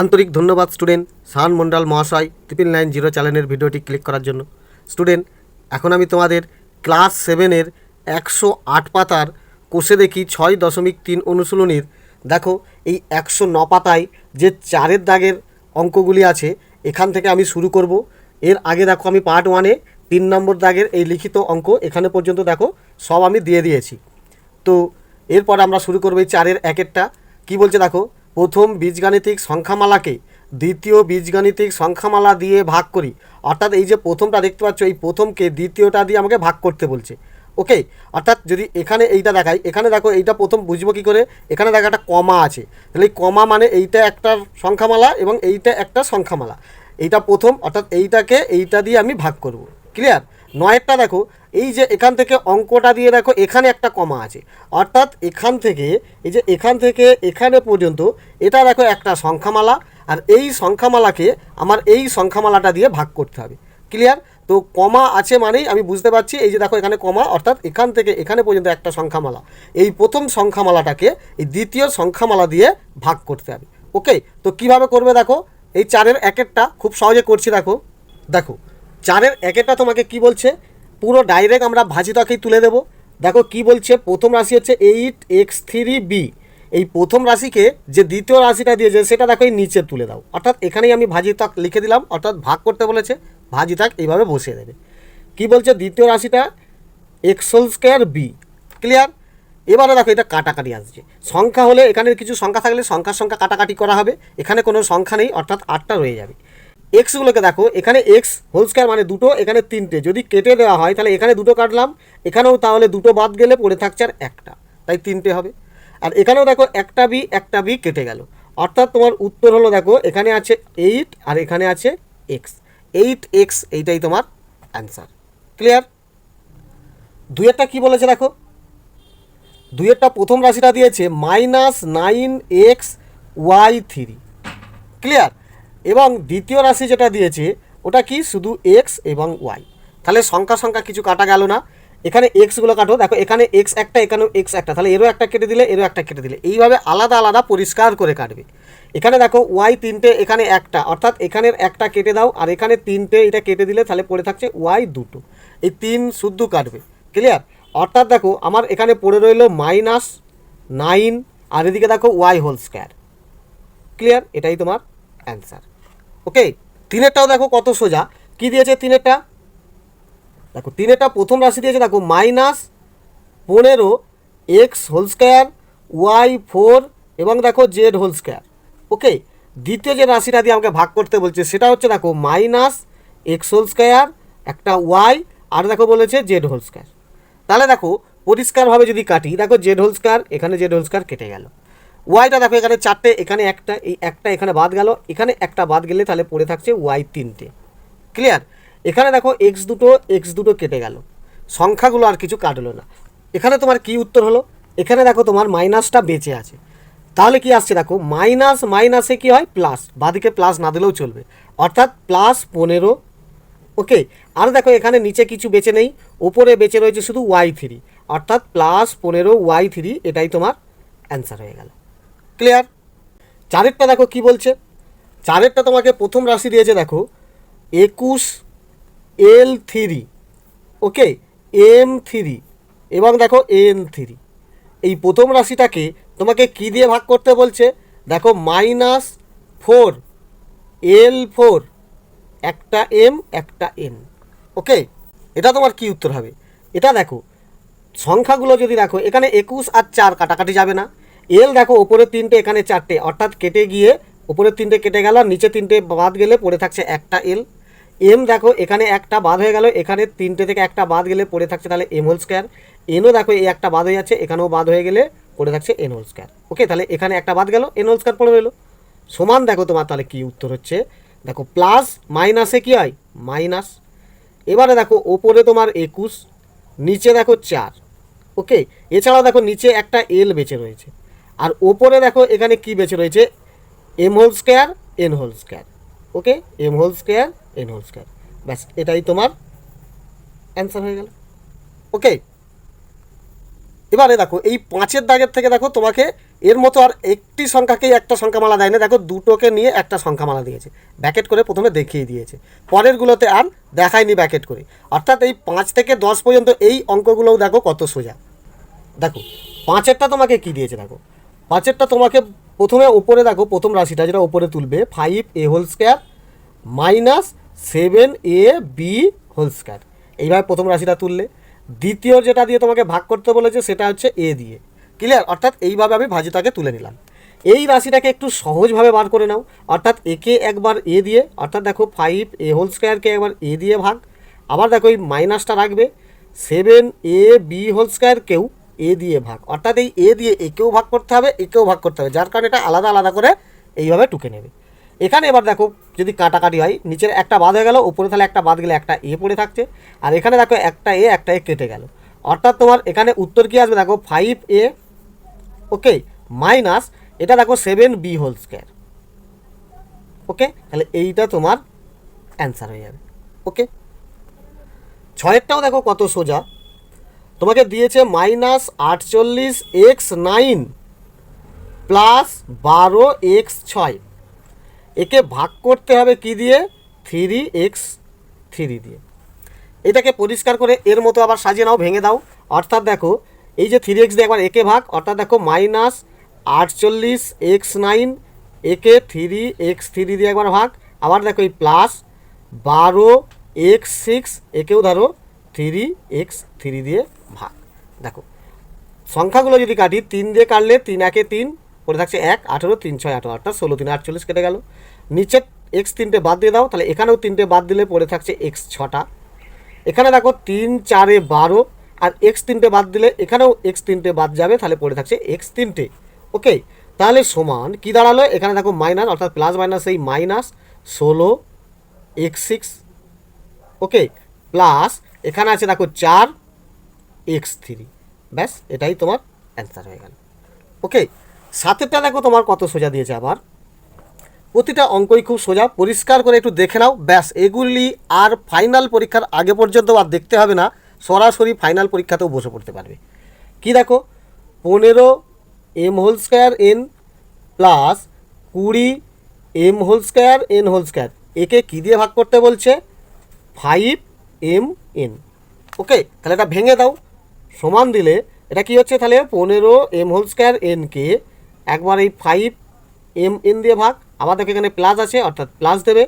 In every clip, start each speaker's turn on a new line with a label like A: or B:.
A: আন্তরিক ধন্যবাদ স্টুডেন্ট শাহান মন্ডল মহাশয় ট্রিপল নাইন জিরো চ্যানেলের ভিডিওটি ক্লিক করার জন্য। স্টুডেন্ট, এখন আমি তোমাদের ক্লাস সেভেনের একশো আট পাতার কোষে দেখি ছয় দশমিক তিন অনুশীলনীর। দেখো, এই একশো ন পাতায় যে চারের দাগের অঙ্কগুলি আছে, এখান থেকে আমি শুরু করব। এর আগে দেখো আমি পার্ট ওয়ানে তিন নম্বর দাগের এই লিখিত অঙ্ক এখানে পর্যন্ত দেখো, সব আমি দিয়ে দিয়েছি। তো, এরপর আমরা শুরু করব এই চারের একেরটা। কি বলছে দেখো প্রথম বীজগাণিতিক সংখ্যামালাকে দ্বিতীয় বীজগাণিতিক সংখ্যামালা দিয়ে ভাগ করি। অর্থাৎ এই যে প্রথমটা দেখতে পাচ্ছ, এই প্রথমকে দ্বিতীয়টা দিয়ে আমাকে ভাগ করতে বলছে। ওকে? অর্থাৎ যদি এখানে এইটা দেখাই, এখানে দেখো এইটা প্রথম বুঝব কী করে? এখানে দেখো একটা কমা আছে। তাহলে এই কমা মানে এইটা একটা সংখ্যামালা এবং এইটা একটা সংখ্যামালা। এইটা প্রথম, অর্থাৎ এইটাকে এইটা দিয়ে আমি ভাগ করব। ক্লিয়ার? নয়েরটা দেখো, এই যে এখান থেকে অঙ্কটা দিয়ে দেখো, এখানে একটা কমা আছে। অর্থাৎ এখান থেকে, এই যে এখান থেকে এখানে পর্যন্ত, এটা দেখো একটা সংখ্যামালা, আর এই সংখ্যামালাকে আমার এই সংখ্যামালাটা দিয়ে ভাগ করতে হবে। ক্লিয়ার তো কমা আছে মানেই আমি বুঝতে পারছি, এই যে দেখো এখানে কমা, অর্থাৎ এখান থেকে এখানে পর্যন্ত একটা সংখ্যামালা। এই প্রথম সংখ্যামালাটাকে এই দ্বিতীয় সংখ্যামালা দিয়ে ভাগ করতে হবে। ওকে তো কীভাবে করবে দেখো? এই চারের একেরটা খুব সহজে করছি দেখো। দেখো চারের একেরটা তোমাকে কি বলছে? পুরো ডাইরেক্ট আমরা ভাজি ভাজিতকেই তুলে দেব। দেখো কি বলছে? প্রথম রাশি হচ্ছে এইট এক্স থ্রি বি এই প্রথম রাশিকে যে দ্বিতীয় রাশিটা দিয়েছে, সেটা দেখো এই নিচে তুলে দাও। অর্থাৎ এখানেই আমি ভাজিতক লিখে দিলাম, অর্থাৎ ভাগ করতে বলেছে। ভাজিতক এইভাবে বসিয়ে দেবে। কি বলছে? দ্বিতীয় রাশিটা x whole square b clear এবারে দেখো এটা কাটাকাটি আসছে। সংখ্যা হলে এখানে কিছু সংখ্যা থাকলে সংখ্যার সংখ্যা কাটাকাটি করা হবে। এখানে কোনো সংখ্যা নেই, অর্থাৎ আটটা রয়ে যাবে। এক্সগুলোকে দেখো, এখানে এক্স হোল স্কোয়ার মানে দুটো, এখানে তিনটে। যদি কেটে দেওয়া হয়, তাহলে এখানে দুটো কাটলাম, এখানেও তাহলে দুটো বাদ গেলে পড়ে থাকছে আর একটা। তাই তিনটে হবে। আর এখানেও দেখো, একটা বি একটা বি কেটে গেল। অর্থাৎ তোমার উত্তর হলো দেখো, এখানে আছে এইট আর এখানে আছে এক্স এইট এক্স এইটাই তোমার অ্যান্সার ক্লিয়ার দুইয়েরটা কি বলেছে দেখো? দুইয়েরটা প্রথম রাশিটা দিয়েছে minus nine x y three clear এবং দ্বিতীয় রাশি যেটা দিয়েছে, ওটা কি? শুধু এক্স এবং ওয়াই তাহলে সংখ্যা সংখ্যা কিছু কাটা গেল না। এখানে এক্সগুলো কাটো। দেখো, এখানে এক্স একটা, এখানেও এক্স একটা। তাহলে এরও একটা কেটে দিলে, এরও একটা কেটে দিলে। এইভাবে আলাদা আলাদা পরিষ্কার করে কাটবে। এখানে দেখো ওয়াই তিনটে, এখানে একটা। অর্থাৎ এখানের একটা কেটে দাও, আর এখানে তিনটে এটা কেটে দিলে তাহলে পড়ে থাকছে ওয়াই দুটো। এই তিন শুদ্ধ কাটবে। ক্লিয়ার অর্থাৎ দেখো, আমার এখানে পড়ে রইল মাইনাস নাইন আর এদিকে দেখো ওয়াই হোল স্কোয়ার ক্লিয়ার এটাই তোমার অ্যান্সার ওকে তিনেরটাও দেখো কত সোজা। কি দিয়েছে তিনেরটা? দেখো, তিনেরটা প্রথম রাশি দিয়েছে, দেখো মাইনাস পনেরো x whole square y four এবং দেখো জেড হোল স্কোয়ার ওকে দ্বিতীয় যে রাশিটা দিয়ে আমাকে ভাগ করতে বলছে, সেটা হচ্ছে, দেখো মাইনাস এক্স হোল স্কোয়ার একটা ওয়াই আর দেখো, বলেছে জেড হোল স্কোয়ার তাহলে দেখো, পরিষ্কারভাবে যদি কাটি, দেখো জেড হোল স্কোয়ার এখানে জেড হোল স্কোয়ার কেটে গেল। ওয়াইটা দেখো, এখানে চারটে, এখানে একটা, এই একটা এখানে বাদ গেল, এখানে একটা বাদ গেলে তাহলে পড়ে থাকছে ওয়াই তিনটে। ক্লিয়ার এখানে দেখো এক্স দুটো এক্স দুটো কেটে গেল। সংখ্যাগুলো আর কিছু কাটলো না। এখানে তোমার কি উত্তর হলো? এখানে দেখো তোমার মাইনাসটা বেঁচে আছে। তাহলে কি আসছে দেখো? মাইনাস মাইনাসে কি হয়? প্লাস বাদিকে প্লাস না দিলেও চলবে। অর্থাৎ প্লাস পনেরো। ওকে আর দেখো এখানে নিচে কিছু বেঁচে নেই। ওপরে বেঁচে রয়েছে শুধু ওয়াই থ্রি অর্থাৎ প্লাস পনেরো ওয়াই থ্রি এটাই তোমার অ্যান্সার হয়ে গেল। ক্লিয়ার চারেরটা দেখো, কি বলছে? চারেরটা তোমাকে প্রথম রাশি দিয়েছে, দেখো। একুশ, l three, okay? M three. এবং দেখো, এন থ্রি। এই প্রথম রাশিটাকে তোমাকে কি দিয়ে ভাগ করতে বলছে? দেখো মাইনাস ফোর এল ফোর একটা এম একটা এন ওকে? এটা তোমার কি উত্তর হবে? এটা দেখো, সংখ্যাগুলো যদি দেখো, এখানে একুশ আর চার কাটাকাটি যাবে না। এল দেখো ওপরে তিনটে, এখানে চারটে। অর্থাৎ কেটে গিয়ে ওপরের তিনটে কেটে গেল নিচে তিনটে বাদ গেলে পড়ে থাকছে একটা এল। এম দেখো, এখানে একটা বাদ হয়ে গেল, এখানে তিনটে থেকে একটা বাদ গেলে পড়ে থাকছে তাহলে এম হোল স্কোয়ার। এনও দেখো, এই একটা বাদ হয়ে যাচ্ছে, এখানেও বাদ হয়ে গেলে পড়ে থাকছে এন হোল স্কোয়ার। ওকে, তাহলে এখানে একটা বাদ গেল, এন হোল স্কোয়ার পড়ে রইল। সমান দেখো তোমার, তাহলে কি উত্তর হচ্ছে? দেখো, প্লাস, মাইনাসে কি হয়? মাইনাস। এবারে দেখো, ওপরে তোমার একুশ, নিচে দেখো চার। ওকে, এছাড়াও দেখো, নিচে একটা এল বেঁচে রয়েছে। আর ওপরে দেখো, এখানে কি বেঁচে রয়েছে? M whole square n whole square okay m whole square n whole square ব্যাস, এটাই তোমার অ্যান্সার হয়ে গেল। ওকে এবারে দেখো, এই পাঁচের দাগের থেকে দেখো, তোমাকে এর মতো আর একটি সংখ্যাকেই একটা সংখ্যামালা দেয় না দেখো, দুটোকে নিয়ে একটা সংখ্যামালা দিয়েছে। ব্যাকেট করে প্রথমে দেখিয়ে দিয়েছে। পরেরগুলোতে আর দেখায়নি ব্যাকেট করে। অর্থাৎ এই পাঁচ থেকে দশ পর্যন্ত এই অঙ্কগুলোও দেখো কত সোজা। দেখো, পাঁচেরটা তোমাকে কি দিয়েছে দেখো? পাঁচেরটা তোমাকে প্রথমে ওপরে দেখো, প্রথম রাশিটা যেটা ওপরে তুলবে five a whole square minus seven a b whole square এইভাবে প্রথম রাশিটা তুললে। দ্বিতীয় যেটা দিয়ে তোমাকে ভাগ করতে বলেছে, সেটা হচ্ছে এ দিয়ে। ক্লিয়ার অর্থাৎ এইভাবে আমি ভাজিটাকে তুলে নিলাম। এই রাশিটাকে একটু সহজভাবে বার করে নাও। অর্থাৎ একে একবার এ দিয়ে, অর্থাৎ দেখো ফাইভ এ হোল স্কোয়ারকে একবার এ দিয়ে ভাগ। আবার দেখো এই মাইনাসটা রাখবে। সেভেন এ বি হোল স্কোয়ারকেও এ দিয়ে ভাগ। অর্থাৎ এই এ দিয়ে একেও ভাগ করতে হবে, একেও ভাগ করতে হবে। যার কারণে এটা আলাদা আলাদা করে এইভাবে টুকে নেবে। এখানে এবার দেখো, যদি কাটাকাটি হয়, নিচের একটা বাদ হয়ে গেল, উপরে তাহলে একটা বাদ গেলে একটা এ পড়ে থাকছে। আর এখানে দেখো, একটা এ একটা এ কেটে গেল। অর্থাৎ তোমার এখানে উত্তর কি আসবে? দেখো ফাইভ এ ওকে মাইনাস এটা দেখো seven b whole square okay তাহলে এইটা তোমার অ্যান্সার হয়ে যাবে। ওকে ছয়েরটাও দেখো কত সোজা। তোমাকে দিয়েছে মাইনাস আটচল্লিশ এক্স নাইন প্লাস বারো এক্স ছয়। একে ভাগ করতে হবে কি দিয়ে? থ্রি এক্স থ্রি দিয়ে। এটাকে পরিষ্কার করে এর মতো আবার সাজিয়ে নাও, ভেঙে দাও। অর্থাৎ দেখো, এই যে থ্রি এক্স দিয়ে একবার একে ভাগ, অর্থাৎ দেখো মাইনাস আটচল্লিশ এক্স নাইন একে থ্রি এক্স থ্রি দিয়ে একবার ভাগ। আবার দেখো এই প্লাস বারো এক্স সিক্স একেও ধরো থ্রি এক্স থ্রি দিয়ে ভাগ দেখো। সংখ্যাগুলো যদি কাটি, তিন দিয়ে কাটলে তিন একে তিন পড়ে থাকছে এক, আঠেরো, তিন, ছয়, আঠেরো, অর্থাৎ ষোলো, তিন, আটচল্লিশ কেটে গেল। নিচে এক্স তিনটে বাদ দিয়ে দাও, তাহলে এখানেও তিনটে বাদ দিলে পড়ে থাকছে এক্স ছটা। এখানে দেখো তিন, চারে বারো, আর এক্স তিনটে বাদ দিলে এখানেও এক্স তিনটে বাদ যাবে, তাহলে পড়ে থাকছে এক্স তিনটে। ওকে তাহলে সমান কি দাঁড়াল? এখানে দেখো মাইনাস অর্থাৎ প্লাস মাইনাস এই মাইনাস ষোলো এক্স সিক্স ওকে প্লাস এখানে আছে দেখো চার এক্স থ্রি ব্যাস, এটাই তোমার অ্যান্সার হয়ে গেল। ওকে সাতেরটা দেখো তোমার কত সোজা দিয়েছে আবার। প্রতিটা অঙ্কই খুব সোজা, পরিষ্কার করে একটু দেখে নাও। ব্যাস, এগুলি আর ফাইনাল পরীক্ষার আগে পর্যন্ত আর দেখতে হবে না, সরাসরি ফাইনাল পরীক্ষাতেও বসে পড়তে পারবে। কি দেখো? পনেরো m whole square n plus কুড়ি m whole square n whole square একে কী দিয়ে ভাগ করতে বলছে? ফাইভ এম এন ওকে তাহলে এটা ভেঙে দাও। সমান দিলে, এটা কি হচ্ছে তাহলে? পনেরো এম হোল স্কোয়ার এনকে একবার এই ফাইভ এম এন দিয়ে ভাগ, আবার দেখো এখানে প্লাস আছে, অর্থাৎ প্লাস দেবে।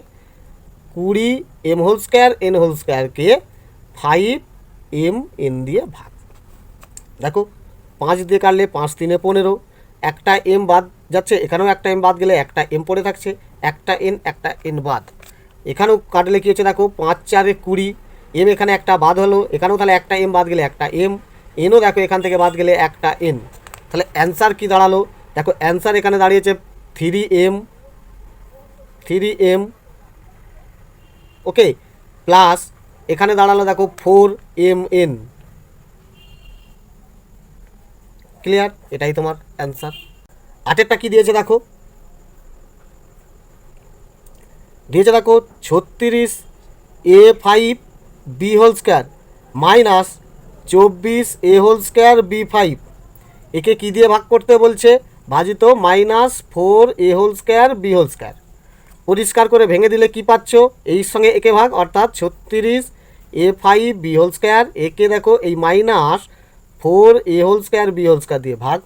A: কুড়ি m whole square n whole স্কোয়ারকে ফাইভ এম এন দিয়ে ভাগ। দেখো, পাঁচ দিয়ে কাটলে পাঁচ তিনে পনেরো, একটা এম বাদ যাচ্ছে, এখানেও একটা এম বাদ গেলে একটা এম পড়ে থাকছে, একটা এন একটা এন বাদ। এখানেও কাটলে কী হচ্ছে দেখো, পাঁচ চারে কুড়ি এম এখানে একটা বাদ হলো, এখানেও তাহলে একটা এম বাদ গেলে একটা এম এনও দেখো এখান থেকে বাদ গেলে একটা এন তাহলে অ্যান্সার কি দাঁড়াল? দেখো অ্যান্সার এখানে দাঁড়িয়েছে three m three m okay plus এখানে দাঁড়াল দেখো ফোর এম এন ক্লিয়ার এটাই তোমার অ্যান্সার আটেরটা কি দিয়েছে দেখো? দিয়েছে দেখো ছত্রিশ a five b whole square minus চব্বিশ a whole square b five. একে কী দিয়ে ভাগ করতে বলছে? ভাজিত minus four a whole square b whole square. পরিষ্কার করে ভেঙে দিলে কি পাচ্ছ? এই সঙ্গে একে ভাগ, অর্থাৎ ছত্রিশ a five b whole square. একে দেখো, এই minus four a whole square b whole square দিয়ে ভাগ।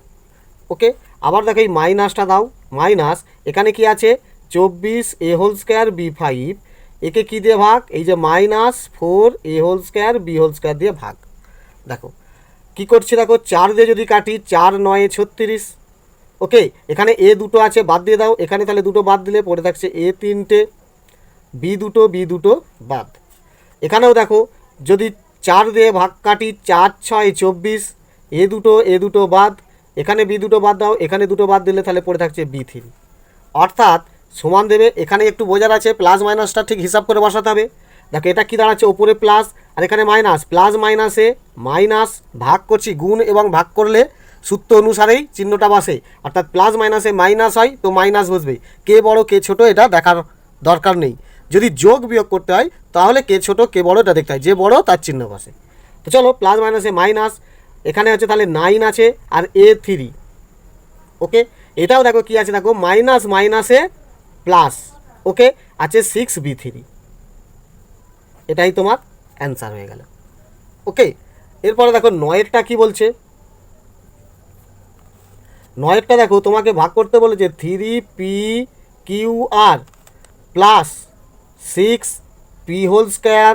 A: ওকে, আবার দেখো এই মাইনাসটা দাও। মাইনাস, এখানে কি আছে? চব্বিশ a whole square b five. একে কী দিয়ে ভাগ? এই যে minus four a whole square b whole square দিয়ে ভাগ। দেখো, কি করছি দেখো, চার দিয়ে যদি কাটি, চার নয়, ছত্রিশ। ওকে, এখানে এ দুটো আছে, বাদ দিয়ে দাও। এখানে তাহলে দুটো বাদ দিলে পড়ে থাকছে এ তিনটে, বি দুটো বি দুটো বাদ। এখানেও দেখো, যদি চার দিয়ে ভাগ কাটি, চার, ছয়, চব্বিশ, এ দুটো এ দুটো বাদ। এখানে বি দুটো বাদ দাও, এখানে দুটো বাদ দিলে তাহলে পড়ে থাকছে বি থ্রি। অর্থাৎ সমান দেবে, এখানে একটু বোঝার আছে, প্লাস মাইনাসটা ঠিক হিসাব করে বসাতে হবে। দেখো, এটা কী দাঁড়াচ্ছে? ওপরে প্লাস আর এখানে মাইনাস প্লাস মাইনাসে মাইনাস ভাগ করছি, গুণ এবং ভাগ করলে সূত্র অনুসারেই চিহ্নটা বসে। অর্থাৎ প্লাস মাইনাসে মাইনাস হয়, তো মাইনাস বসবে। কে বড়, কে ছোট, এটা দেখার দরকার নেই। যদি যোগ বিয়োগ করতে হয়, তাহলে কে ছোট, কে বড়, এটা দেখতে হয়। যে বড়, তার চিহ্ন বসে। তো চলো প্লাস মাইনাসে মাইনাস এখানে হচ্ছে তাহলে নাইন আছে আর এ থ্রি ওকে এটাও দেখো কি আছে, দেখো মাইনাস মাইনাসে প্লাস ওকে আছে সিক্স বি থ্রি এটাই তোমার অ্যান্সার হয়ে গেল। ওকে এরপরে দেখো নয়েরটা কি বলছে? নয়েরটা দেখো, তোমাকে ভাগ করতে বলেছে three p q r plus six p whole square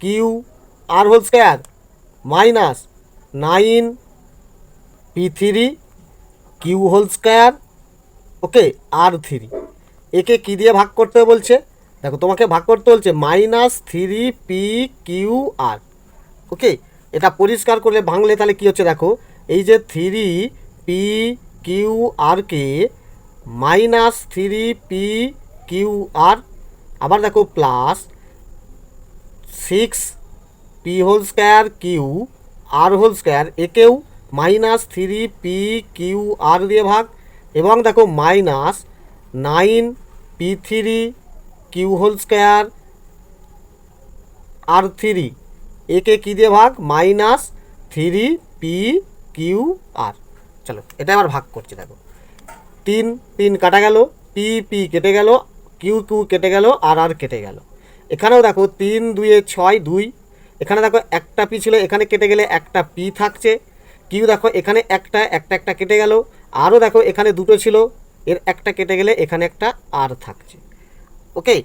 A: q r whole square minus nine p three q whole square okay r three একে কী দিয়ে ভাগ করতে বলছে? দেখো, তোমাকে ভাগ করতে বলছে minus three p q r. Okay? এটা পরিষ্কার করলে ভাঙলে তাহলে কী হচ্ছে দেখো, এই যে three p q আরকে minus three p q r, আবার দেখো plus six p whole square q r whole square, একেও minus three p q r দিয়ে ভাগ, এবং দেখো minus nine p three q whole square, r three. একে কী দিয়ে ভাগ? Minus three p q r. চলো, এটা আমার ভাগ করছি, দেখো। তিন তিন কাটা গেল, পি পি কেটে গেল, কিউ কিউ কেটে গেল, আর আর কেটে গেল। এখানেও দেখো তিন, দুয়ে ছয়, দুই। এখানে দেখো একটা পি ছিল, এখানে কেটে গেলে একটা পি থাকছে। কিউ দেখো, এখানে একটা একটা একটা কেটে গেল। আরও দেখো, এখানে দুটো ছিল, এর একটা কেটে গেলে এখানে একটা আর থাকছে। ওকে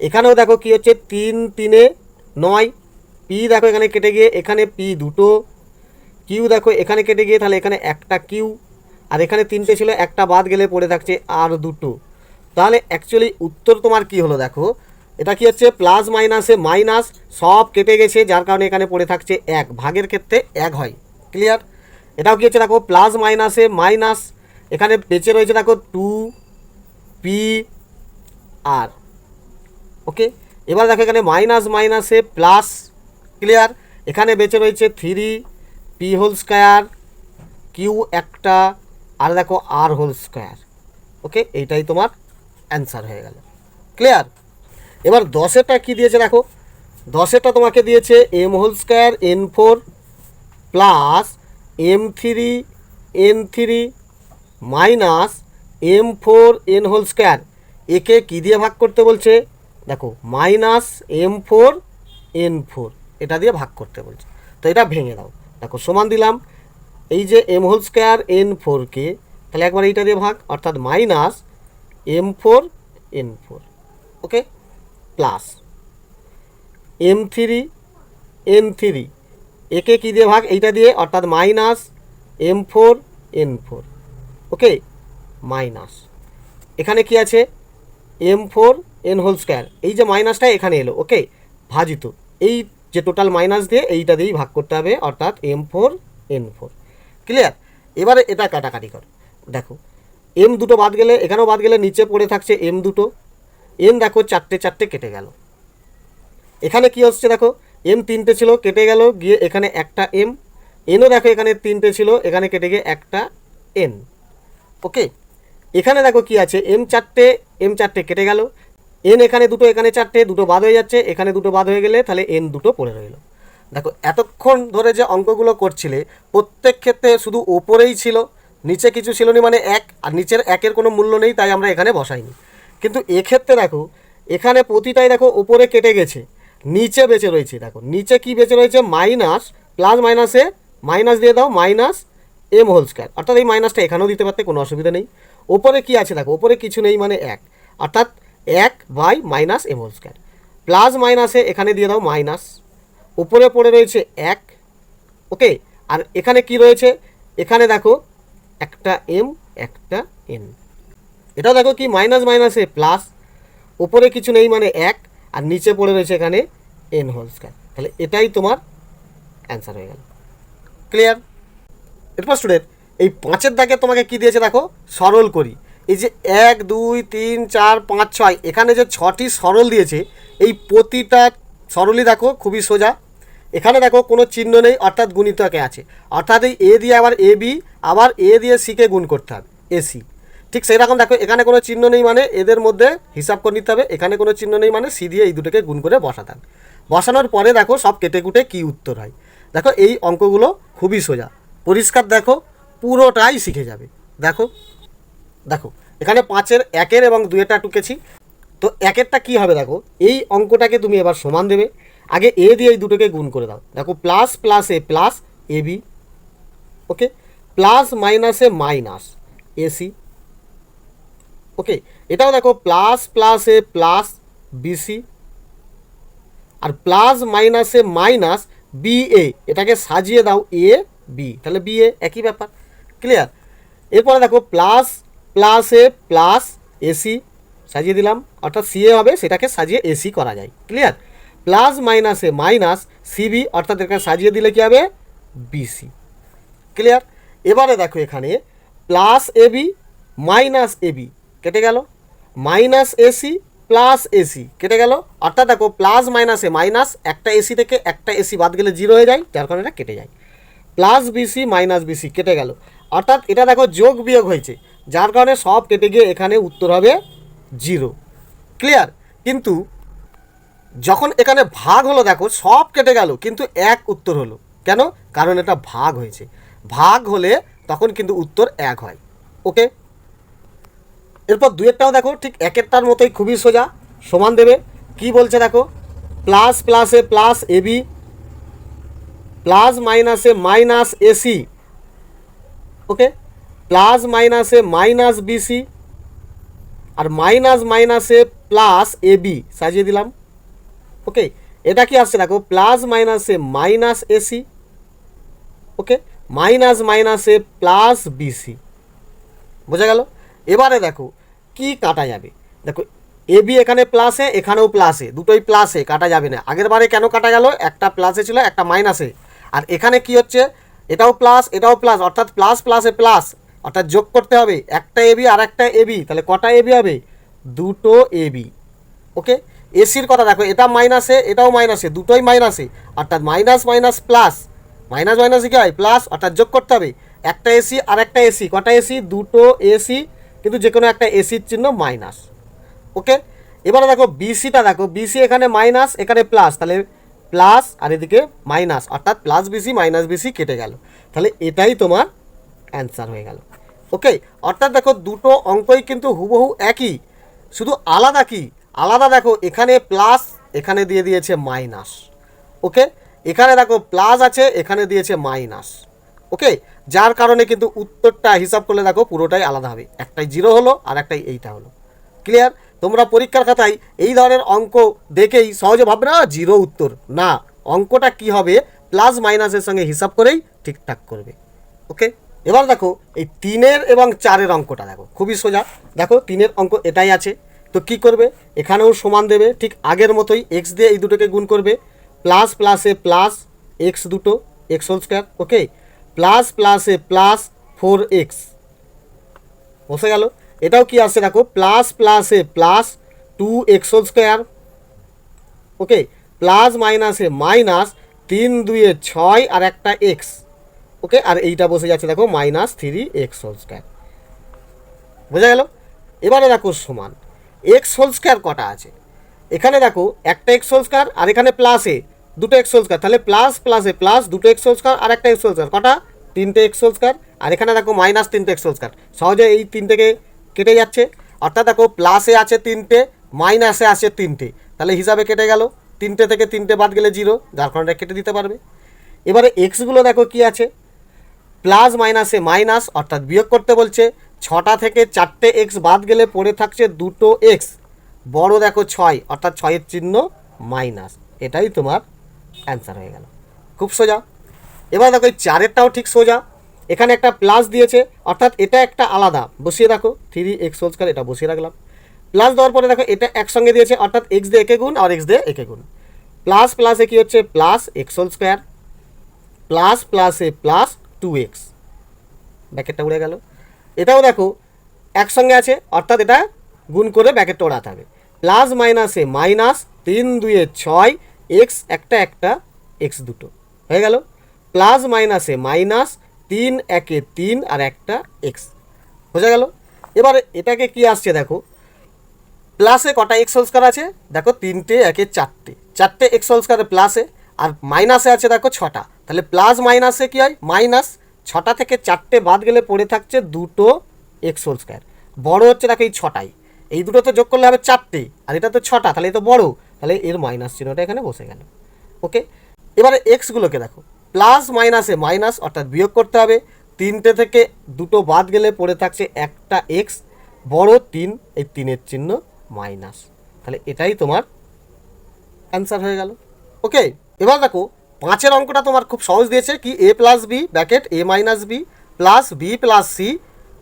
A: এখানেও দেখো কি হচ্ছে? তিন, তিনে নয়। পি দেখো এখানে কেটে গিয়ে, এখানে পি দুটো। কিউ দেখো এখানে কেটে গিয়ে, তাহলে এখানে একটা কিউ। আর এখানে তিনটে ছিল, একটা বাদ গেলে পড়ে থাকছে আর দুটো। তাহলে অ্যাকচুয়ালি উত্তর তোমার কি হলো দেখো? এটা কি হচ্ছে? প্লাস মাইনাসে মাইনাস সব কেটে গেছে, যার কারণে এখানে পড়ে থাকছে এক। ভাগের ক্ষেত্রে এক হয়। ক্লিয়ার এটাও কি হচ্ছে দেখো? প্লাস মাইনাসে মাইনাস এখানে বেঁচে রয়েছে দেখো টু পি আর ওকে? এবার দেখো এখানে মাইনাস মাইনাসে প্লাস ক্লিয়ার এখানে বেঁচে রয়েছে three p whole square q একটা, আর দেখো আর হোল স্কোয়ার ওকে? এইটাই তোমার অ্যান্সার হয়ে গেল। ক্লিয়ার এবার দশেরটা কি দিয়েছে দেখো? দশেরটা তোমাকে দিয়েছে m whole square n four plus m three n three minus m four n whole square একে কী দিয়ে ভাগ করতে বলছে? দেখো minus m four n four এটা দিয়ে ভাগ করতে বলছে। তো এটা ভেঙে দাও। দেখো, সমান দিলাম। এই যে এম হোল স্কোয়ার এন ফোরকে তাহলে একবার এইটা দিয়ে ভাগ, অর্থাৎ minus m four n four okay plus m three n three একে কী দিয়ে ভাগ? এইটা দিয়ে, অর্থাৎ minus m four n four okay minus এখানে কি আছে? M four n whole square এই যে মাইনাসটা এখানে এলো ওকে ভাজিত। এই যে টোটাল মাইনাস দিয়ে এইটা দিয়েই ভাগ করতে হবে, অর্থাৎ m four n four clear এবারে এটা কাটাকাটি করো। দেখো এম দুটো বাদ গেলে, এখানেও বাদ গেলে নিচে পড়ে থাকছে এম দুটো। এম দেখো চারটে চারটে কেটে গেল। এখানে কি হচ্ছে দেখো? এম তিনটে ছিল, কেটে গেল, গিয়ে এখানে একটা এম এনও দেখো এখানে তিনটে ছিল, এখানে কেটে গিয়ে একটা এন ওকে এখানে দেখো কি আছে? এম চারটে এম চারটে কেটে গেল। এন এখানে দুটো, এখানে চারটে, দুটো বাদ হয়ে যাচ্ছে, এখানে দুটো বাদ হয়ে গেলে তাহলে এন দুটো পড়ে রইল। দেখো, এতক্ষণ ধরে যে অঙ্কগুলো করছিলে, প্রত্যেক ক্ষেত্রে শুধু ওপরেই ছিল, নিচে কিছু ছিল না মানে এক, আর নিচের একের কোনো মূল্য নেই, তাই আমরা এখানে বসাইনি। কিন্তু এক্ষেত্রে দেখো, এখানে প্রতিটাই দেখো ওপরে কেটে গেছে, নিচে বেঁচে রয়েছে, দেখো, নিচে কি বেঁচে রয়েছে? মাইনাস, প্লাস মাইনাসে মাইনাস দিয়ে দাও, মাইনাস এম হোল স্কোয়ার। অর্থাৎ এই মাইনাসটা এখানেও দিতে পারতে কোনো অসুবিধা নেই। ওপরে কি আছে দেখো, ওপরে কিছু নেই মানে এক। অর্থাৎ এক by minus M whole square plus মাইনাসে এখানে দিয়ে দাও মাইনাস উপরে পড়ে রয়েছে এক ওকে আর এখানে কি রয়েছে? এখানে দেখো, একটা এম একটা এন এটাও দেখো কি? মাইনাস মাইনাসে প্লাস উপরে কিছু নেই মানে এক, আর নিচে পড়ে রয়েছে এখানে এন হোল স্কোয়ার তাহলে এটাই তোমার অ্যান্সার হয়ে গেল। ক্লিয়ার এরপর স্টুডেন্ট এই পাঁচের দাগে তোমাকে কি দিয়েছে দেখো? সরল করি। এই যে এক, দুই, তিন, চার, পাঁচ, ছয়, এখানে যে ছটি সরল দিয়েছে, এই প্রতিটা সরলই দেখো, খুবই সোজা। এখানে দেখো, কোনো চিহ্ন নেই, অর্থাৎ গুণিতকে আছে। অর্থাৎ এই এ দিয়ে আবার এ, বি, আবার এ দিয়ে সিকে গুণ করতে হবে এসি ঠিক সেই রকম দেখো, এখানে কোনো চিহ্ন নেই মানে এদের মধ্যে হিসাব করে নিতে হবে, এখানে কোনো চিহ্ন নেই মানে সি দিয়ে এই দুটোকে গুণ করে বসাতে হবে। বসানোর পরে দেখো, সব কেটে কুটে কী উত্তর হয়। দেখো, এই অঙ্কগুলো খুবই সোজা। পরিষ্কার দেখো, পুরোটাই শিখে যাবে। দেখো দেখো, এখানে পাঁচের, একের এবং দুয়েরটা টুকেছি। তো একেরটা কি হবে দেখো, এই অঙ্কটাকে তুমি এবার সমান দেবে। আগে এ দিয়ে এই দুটোকে গুণ করে দাও। দেখো plus plus A plus A B okay plus মাইনাসে মাইনাস এসি ওকে এটাও দেখো plus plus A plus BC R plus মাইনাসে মাইনাস বি এ এটাকে সাজিয়ে দাও এ বি তাহলে বি এ একই ব্যাপার ক্লিয়ার এরপরে দেখো plus plus A plus AC সাজিয়ে দিলাম, অর্থাৎ সিএ হবে, সেটাকে সাজিয়ে এসি করা যায়। ক্লিয়ার প্লাস মাইনাসে মাইনাস সিবি অর্থাৎ এখানে সাজিয়ে দিলে কী হবে? বিসি ক্লিয়ার এবারে দেখো এখানে প্লাস এবি মাইনাস এবি কেটে গেল। মাইনাস এসি প্লাস এসি কেটে গেল। অর্থাৎ দেখো প্লাস মাইনাসে মাইনাস একটা এসি থেকে একটা এসি বাদ গেলে জিরো হয়ে যায়, যার কারণে এটা কেটে যায়। প্লাস বিসি মাইনাস বিসি কেটে গেল। অর্থাৎ এটা দেখো যোগ বিয়োগ হয়েছে। যার কারণে সব কেটে গিয়ে এখানে উত্তর হবে জিরো। ক্লিয়ার কিন্তু যখন এখানে ভাগ হলো, দেখো, সব কেটে গেল, কিন্তু এক উত্তর হলো। কেন? কারণ এটা ভাগ হয়েছে। ভাগ হলে তখন কিন্তু উত্তর এক হয়। ওকে এরপর দুয়েরটাও দেখো, ঠিক একেরটার মতোই খুবই সোজা, সমান দেবে। কি বলছে দেখো? প্লাস প্লাসে প্লাস এবি প্লাস মাইনাসে মাইনাস এসি ওকে প্লাস মাইনাসে মাইনাস বিসি আর মাইনাস মাইনাসে প্লাস এবি সাজিয়ে দিলাম। ওকে, এটা কি আসছে দেখো, প্লাস মাইনাসে মাইনাস এসি, ওকে, মাইনাস মাইনাসে প্লাস বিসি। বোঝা গেল? এবারে দেখো, কি কাটা যাবে? দেখো, এ বি এখানে প্লাসে এখানেও প্লাসে দুটোই প্লাসে কাটা যাবে না। আগের বারে কেন কাটা গেল? একটা প্লাসে ছিল, একটা মাইনাসে আর এখানে কি হচ্ছে? এটাও প্লাস এটাও প্লাস অর্থাৎ প্লাস প্লাসে প্লাস অর্থাৎ যোগ করতে হবে। একটা এবি আর একটা এবি তাহলে কটা এবি হবে? দুটো এবি ওকে এসির কথা দেখো, এটা মাইনাসে এটাও মাইনাসে দুটোই মাইনাসে অর্থাৎ মাইনাস মাইনাস প্লাস মাইনাস মাইনাসে কী হয়? প্লাস অর্থাৎ যোগ করতে হবে। একটা এসি আর একটা এসি কটা এসি দুটো এসি কিন্তু যে কোনো একটা এসির চিহ্ন মাইনাস ওকে এবারে দেখো বিসিটা দেখো বিসি এখানে মাইনাস এখানে প্লাস তাহলে প্লাস আর এদিকে মাইনাস অর্থাৎ প্লাস বিসি মাইনাস বিসি কেটে গেল। তাহলে এটাই তোমার অ্যান্সার হয়ে গেল। ওকে অর্থাৎ দেখো দুটো অঙ্কই কিন্তু হুবহু একই, শুধু আলাদা কি? আলাদা দেখো, এখানে প্লাস এখানে দিয়ে দিয়েছে মাইনাস ওকে এখানে দেখো প্লাস আছে, এখানে দিয়েছে মাইনাস ওকে যার কারণে কিন্তু উত্তরটা হিসাব করলে দেখো পুরোটাই আলাদা হবে। একটাই জিরো হলো আর একটাই এইটা হলো। ক্লিয়ার তোমরা পরীক্ষার খাতায় এই ধরনের অঙ্ক দেখেই সহজে ভাববে না জিরো উত্তর। না, অঙ্কটা কি হবে? প্লাস মাইনাসের সঙ্গে হিসাব করেই ঠিকঠাক করবে। ওকে এবার দেখো, এই তিনের এবং চারের অঙ্কটা দেখো, খুবই সোজা। দেখো, তিনের অঙ্ক এটাই আছে। তো কি করবে? এখানেও সমান দেবে, ঠিক আগের মতোই এক্স দিয়ে এই দুটোকে গুণ করবে। প্লাস প্লাসে প্লাস এক্স দুটো X whole square okay plus প্লাসে প্লাস ফোর এক্স বসে গেল। এটাও কি আসছে দেখো প্লাস প্লাসে plus two X whole square okay plus মাইনাসে মাইনাস তিন দুয়ে ছয় আর একটা এক্স ওকে, আর এইটা বসে যাচ্ছে দেখো minus three X whole square বোঝা গেল? এবারে দেখো সমান। এক্স হোল স্কোয়ার কটা আছে? এখানে দেখো একটা এক্স হোল স্কোয়ার আর এখানে প্লাসে দুটো এক্স হোল স্কোয়ার তাহলে প্লাস প্লাসে প্লাস দুটো এক্স হোল স্কোয়ার আর একটা এক্স হোল স্কোয়ার কটা? তিনটে এক্স হোল স্কোয়ার আর এখানে দেখো মাইনাস তিনটে এক্স হোল স্কোয়ার সহজে এই তিনটেকে কেটে যাচ্ছে। অর্থাৎ দেখো প্লাসে আছে তিনটে মাইনাসে আছে তিনটে। তাহলে হিসাবে কেটে গেল। তিনটে থেকে তিনটে বাদ গেলে জিরো যার কারণে কেটে দিতে পারবে। এবারে এক্সগুলো দেখো কি আছে? প্লাস মাইনাসে মাইনাস, অর্থাৎ বিয়োগ করতে বলছে। ছটা থেকে চারটে এক্স বাদ গেলে পড়ে থাকছে দুটো এক্স বড় দেখো ছয়, অর্থাৎ ছয়ের চিহ্ন মাইনাস। এটাই তোমার অ্যান্সার হয়ে গেল। খুব সোজা। এবার দেখো এই চারেরটাও ঠিক সোজা। এখানে একটা প্লাস দিয়েছে, অর্থাৎ এটা একটা আলাদা। বসিয়ে রাখো থ্রি এক্স হোল এটা বসিয়ে রাখলাম। প্লাস দেওয়ার পরে দেখো, এটা একসঙ্গে দিয়েছে, অর্থাৎ এক্স দিয়ে একে গুণ, আর এক্স দিয়ে একে গুণ। প্লাস প্লাসে কি হচ্ছে? Plus X whole square plus প্লাসে প্লাস টু এক্স ব্যাকেটটা উড়ে গেল। এটাও দেখো, একসঙ্গে আছে, অর্থাৎ এটা গুণ করে ব্যাকেটটা ওড়াতে হবে। প্লাস, মাইনাসে মাইনাস তিন দুয়ে ছয়, এক্স, একটা একটা, এক্স দুটো। হয়ে গেল? প্লাস, মাইনাসে মাইনাস তিন, একে তিন, আর একটা, এক্স। বোঝা গেল? এবারে এটাকে কি আসছে দেখো? প্লাসে কটা এক্স হোল স্কোয়ার আছে? দেখো, তিনটে, একে চারটে। চারটে এক্স হোল স্কোয়ারে প্লাসে আর মাইনাসে আছে দেখো ছটা। তাহলে প্লাস মাইনাসে কি হয়? মাইনাস ছটা থেকে চারটে বাদ গেলে পড়ে থাকছে দুটো এক্স হোল স্কোয়ার বড় হচ্ছে দেখো এই ছটাই। এই দুটো তো যোগ করলে হবে চারটে, আর এটা তো ছটা, তাহলে তো বড়। তাহলে এর মাইনাস চিহ্নটা এখানে বসে গেল। ওকে এবারে এক্সগুলোকে দেখো। প্লাস মাইনাসে মাইনাস, অর্থাৎ বিয়োগ করতে হবে। তিনটে থেকে দুটো বাদ গেলে পড়ে থাকছে একটা এক্স বড় তিন, এই তিনের চিহ্ন মাইনাস তাহলে এটাই তোমার অ্যান্সার হয়ে গেল। ওকে এবার দেখো পাঁচের অঙ্কটা তোমার খুব সহজ দিয়েছে কি A plus B bracket A minus B plus B plus C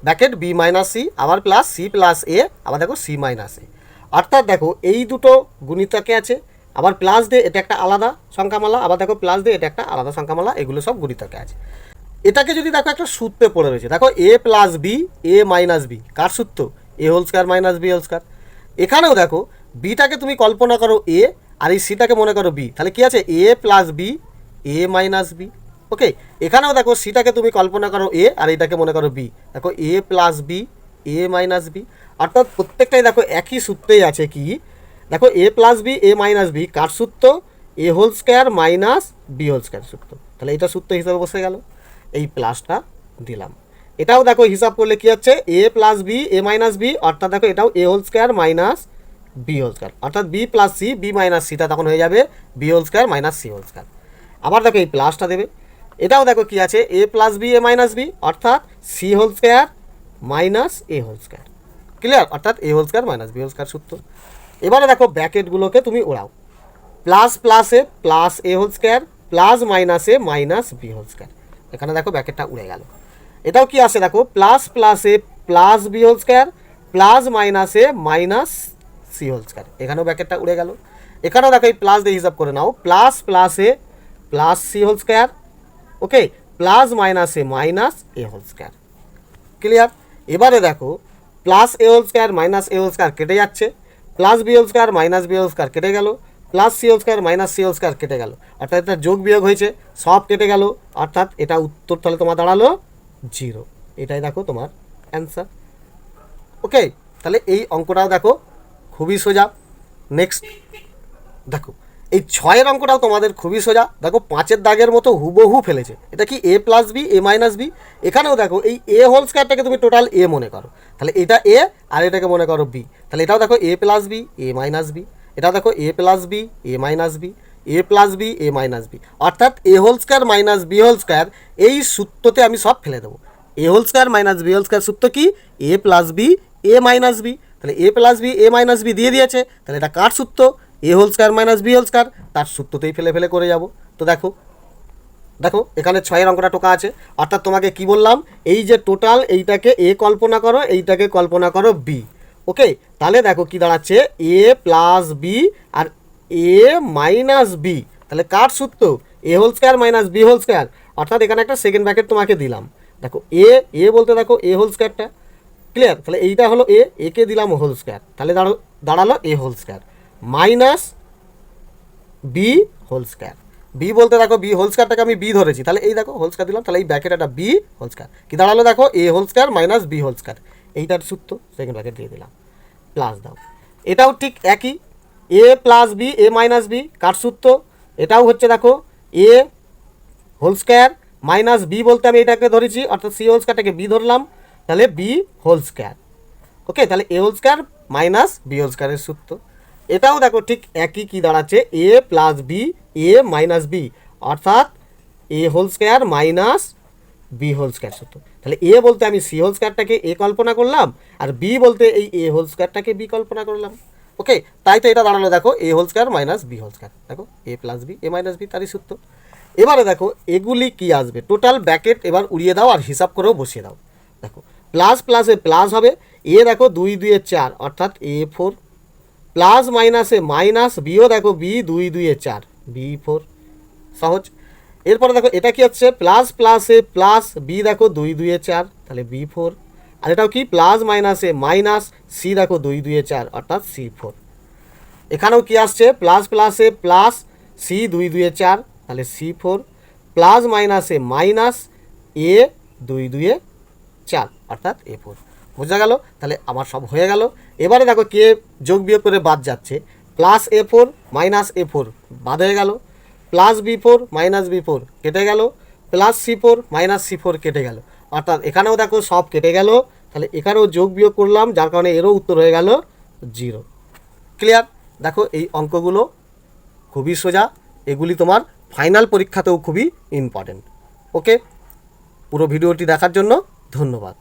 A: bracket B minus C আবার প্লাস সি প্লাস এ আবার দেখো সি মাইনাস এ অর্থাৎ দেখো এই দুটো গুণিতকে আছে? আবার প্লাস দিয়ে এটা একটা আলাদা সংখ্যামালা, আবার দেখো প্লাস দিয়ে এটা একটা আলাদা সংখ্যামালা, এগুলো সব গুণিতকে আছে। এটাকে যদি দেখো একটা সূত্রে পড়ে রয়েছে, দেখো A plus B A minus B কার সূত্র? A whole square minus B whole square এখানেও দেখো বিটাকে তুমি কল্পনা করো এ আর এই সিটাকে মনে করো বি তাহলে কি আছে? A plus B A minus B okay এখানেও দেখো সিটাকে তুমি কল্পনা করো এ আর এটাকে মনে করো বি দেখো A plus B A minus B অর্থাৎ প্রত্যেকটাই দেখো একই সূত্রেই আছে কি? দেখো A plus B A minus B কার সূত্র? A whole square minus B whole square সূত্র। তাহলে এটা সূত্র হিসাবে বসে গেল। এই প্লাসটা দিলাম। এটাও দেখো হিসাব করলে কি হচ্ছে? A plus B A minus B অর্থাৎ দেখো এটাও A whole square minus B whole square. অর্থাৎ B plus C, B minus সিটা তখন হয়ে যাবে B whole square minus C whole square. আবার দেখো এই প্লাসটা দেবে। এটাও দেখো কি আছে, A plus B, A minus B, অর্থাৎ C whole square minus A whole square. Clear অর্থাৎ A whole square minus B whole square সূত্র। এবারে দেখো ব্র্যাকেটগুলোকে তুমি ওড়াও। প্লাস, প্লাসে plus A whole square, plus মাইনাসে মাইনাস বি হোল স্কোয়ার। এখানে দেখো ব্র্যাকেটটা উড়ে গেল। এটাও কি আসে দেখো, প্লাস, প্লাসে plus B whole square, plus মাইনাসে মাইনাস সি হোল স্কোয়ার। এখানেও ব্র্যাকেটটা উড়ে গেল। এখানেও দেখো এই প্লাস দিয়ে হিসাব করে নাও। প্লাস প্লাসে plus C whole square okay plus মাইনাসে minus A whole square. Clear এবারে দেখো plus A whole square minus A whole square কেটে যাচ্ছে। Plus B whole square minus B whole square কেটে গেল। Plus C whole square minus C whole square কেটে গেল। অর্থাৎ এটা যোগ বিয়োগ হয়েছে, সব কেটে গেল। অর্থাৎ এটা উত্তর তাহলে তোমার দাঁড়াল জিরো এটাই দেখো তোমার অ্যান্সার ওকে তাহলে এই অঙ্কটাও দেখো খুবই সোজা। নেক্সট দেখো, এই ছয়ের অঙ্কটাও তোমাদের খুবই সোজা। দেখো, পাঁচের দাগের মতো হুবহু ফেলেছে। এটা কি A plus B A minus B এখানেও দেখো, এই এ হোল স্কোয়ারটাকে তুমি টোটাল এ মনে করো। তাহলে এটা এ আর এটাকে মনে করো বি তাহলে এটাও দেখো A plus B A minus B এটাও দেখো A plus B A minus B A plus B A minus B অর্থাৎ A whole square minus B whole square এই সূত্রতে আমি সব ফেলে দেবো। A whole square minus B whole square সূত্র কি? A plus B A minus B তাহলে A plus B A minus B দিয়ে দিয়েছে, তাহলে এটা কার সূত্র? A whole square minus B whole square তার সূত্রতেই ফেলে ফেলে করে যাব। তো দেখো দেখো, এখানে ছয়ের অঙ্কটা টোকা আছে। অর্থাৎ তোমাকে কি বললাম, এই যে টোটাল এইটাকে এ কল্পনা করো, এইটাকে কল্পনা করো বি ওকে তাহলে দেখো কি দাঁড়াচ্ছে এ প্লাস বি আর এ মাইনাস বি তাহলে কার সূত্র? A whole square minus B whole square অর্থাৎ এখানে একটা সেকেন্ড ব্র্যাকেট তোমাকে দিলাম। দেখো এ এ বলতে দেখো এ হোল স্কোয়ারটা ক্লিয়ার তাহলে এইটা হলো এ একে দিলাম হোল স্কোয়ার তাহলে দাঁড়ো, দাঁড়াল A whole square minus B whole square B বলতে দেখো বি হোল স্কোয়ারটাকে আমি বি ধরেছি। তাহলে এই দেখো হোল স্কোয়ার দিলাম, তাহলে এই ব্র্যাকেট একটা বি হোল স্কোয়ার কি দাঁড়াল দেখো? A whole square minus B whole square এইটার সূত্র সেকেন্ড ব্যাকেট দিয়ে দিলাম। প্লাস দাও। এটাও ঠিক একই। A plus B A minus B কার সূত্র? এটাও হচ্ছে দেখো A whole square minus B বলতে আমি এটাকে ধরেছি, অর্থাৎ সি হোল স্কোয়ারটাকে বি ধরলাম। তাহলে বি হোল স্কোয়ার ওকে তাহলে A whole square minus B whole স্কোয়ারের সূত্র। এটাও দেখো ঠিক একই কি দাঁড়াচ্ছে A plus B A minus B অর্থাৎ A whole square minus B whole square সূত্র। তাহলে এ বলতে আমি সি হোল স্কোয়ারটাকে এ কল্পনা করলাম, আর বি বলতে এই এ হোল স্কোয়ারটাকে বি কল্পনা করলাম। ওকে তাই তো এটা দাঁড়াল দেখো A whole square minus B whole square দেখো A plus B A minus B তারই সূত্র। এবারে দেখো, এগুলি কি আসবে? টোটাল ব্যাকেট এবার উড়িয়ে দাও আর হিসাব করেও বসিয়ে দাও। দেখো প্লাস প্লাসে প্লাস হবে। এ দেখো দুই দুইয়ে চার, অর্থাৎ এ ফোর। প্লাস মাইনাসে মাইনাস, বিও দেখো বি, দুই দুইয়ে চার, বি ফোর। সহজ। এরপরে দেখো এটা কি হচ্ছে? প্লাস প্লাসে প্লাস, বি দেখো দুই দুইয়ে চার, তাহলে বি ফোর। আর এটাও কি? প্লাস মাইনাসে মাইনাস, সি দেখো দুই দুইয়ে চার, অর্থাৎ সি ফোর। এখানেও কি আসছে? প্লাস প্লাসে প্লাস, সি দুই দুইয়ে চার, তাহলে সি ফোর। প্লাস মাইনাসে মাইনাস, এ দুই দুইয়ে চার অর্থাৎ এ ফোর। বোঝা গেল? তাহলে আমার সব হয়ে গেল। এবারে দেখো কে যোগ বিয়োগ করে বাদ যাচ্ছে। Plus A four, minus A four, বাদ হয়ে গেল। Plus B four, minus B four, কেটে গেল। Plus C four, minus C four, কেটে গেল। অর্থাৎ এখানেও দেখো সব কেটে গেল। তাহলে এখানেও যোগ বিয়োগ করলাম, যার কারণে এরও উত্তর হয়ে গেল জিরো। ক্লিয়ার? দেখো এই অঙ্কগুলো খুবই সোজা। এগুলি তোমার ফাইনাল পরীক্ষাতেও খুবই ইম্পর্টেন্ট। ওকে? পুরো ভিডিওটি দেখার জন্য ধন্যবাদ।